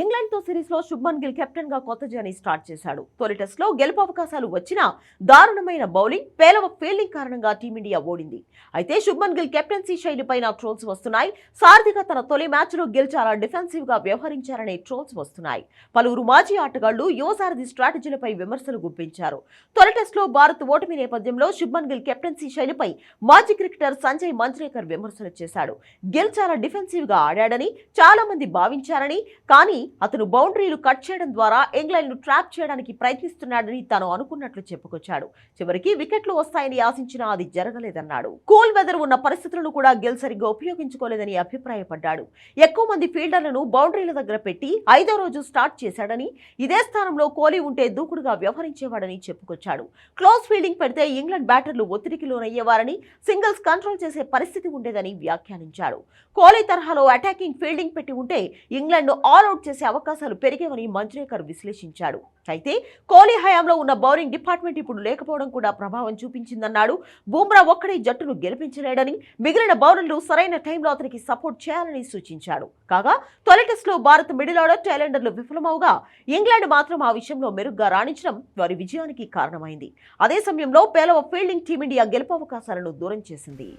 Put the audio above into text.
ఇంగ్లాండ్తో సిరీస్లో శుభ్మన్ గిల్ కెప్టెన్గా కొత్త జర్నీ స్టార్ట్ చేశాడు. తొలి టెస్ట్లో గెలుపు అవకాశాలు వచ్చినా దారుణమైన బౌలింగ్ పేలవ ఫీల్డింగ్ కారణంగా టీమిండియా ఓడింది. అయితే శుభ్మన్ గిల్ కెప్టెన్సీ శైలిపైన ట్రోల్స్ వస్తున్నాయి. సార్థిగా తన తొలి మ్యాచ్లో గిల్ చాలా డిఫెన్సివ్గా వ్యవహరించారనే ట్రోల్స్ వస్తున్నాయి. పలువురు మాజీ ఆటగాళ్ళు యువ సారథి స్ట్రాటజీలపై విమర్శలు గుప్పించారు. తొలి టెస్ట్లో భారత్ ఓటమి నేపథ్యంలో శుభ్మన్ గిల్ కెప్టెన్సీ శైలిపై మాజీ క్రికెటర్ సంజయ్ మంజ్రేకర్ విమర్శలు చేశాడు. గిల్ చాలా డిఫెన్సివ్గా ఆడాడని చాలా మంది భావించారని కానీ అతను బౌండరీలు కట్ చేయడం ద్వారా ఇంగ్లాండ్ను ట్రాప్ చేయడానికి ప్రయత్నిస్తున్నాడని తాను అనుకున్నట్లు చెప్పుకొచ్చాడు. చివరికి వికెట్లు వస్తాయని ఆశించినా అది జరగలేదన్నాడు. కూల్ వెదర్ ఉన్న పరిస్థితులను కూడా గిల్ సరిగ్గా ఉపయోగించుకోలేదని అభిప్రాయపడ్డాడు. ఎక్కువ మంది ఫీల్డర్లను బౌండరీల దగ్గర పెట్టి ఐదో రోజు స్టార్ట్ చేశాడని ఇదే స్థానంలో కోహ్లీ ఉంటే దూకుడుగా వ్యవహరించేవాడని చెప్పుకొచ్చాడు. క్లోజ్ ఫీల్డింగ్ పెడితే ఇంగ్లాండ్ బ్యాటర్లు ఒత్తిడికి లోనయ్యేవారని సింగిల్స్ కంట్రోల్ చేసే పరిస్థితి ఉండేదని వ్యాఖ్యానించాడు. కోహ్లీ తరహాలో అటాకింగ్ ఫీల్డింగ్ పెట్టి ఉంటే ఇంగ్లాండ్ను చేసే చేసే అవకాశాలు పెరిగేవని మంజ్రేకర్ విశ్లేషించాడు అయితే కోహ్లీ హయాంలో ఉన్న బౌలింగ్ డిపార్ట్మెంట్ ఇప్పుడు లేకపోవడం కూడా ప్రభావం చూపించిందన్నాడు. బూమ్రా ఒక్కడే జట్టును గెలిపించలేడని మిగిలిన బౌలర్లు సరైన టైంలో అతనికి సపోర్ట్ చేయాలని సూచించాడు. కాగా తొలి టెస్టులో భారత్ మిడిల్ ఆర్డర్ టైలెండర్లు విఫలమవుగా ఇంగ్లాండ్ మాత్రం ఆ విషయంలో మెరుగ్గా రాణించడం వారి విజయానికి కారణమైంది. అదే సమయంలో పేలవ ఫీల్డింగ్ టీమిండియా గెలుపు అవకాశాలను దూరం చేసింది.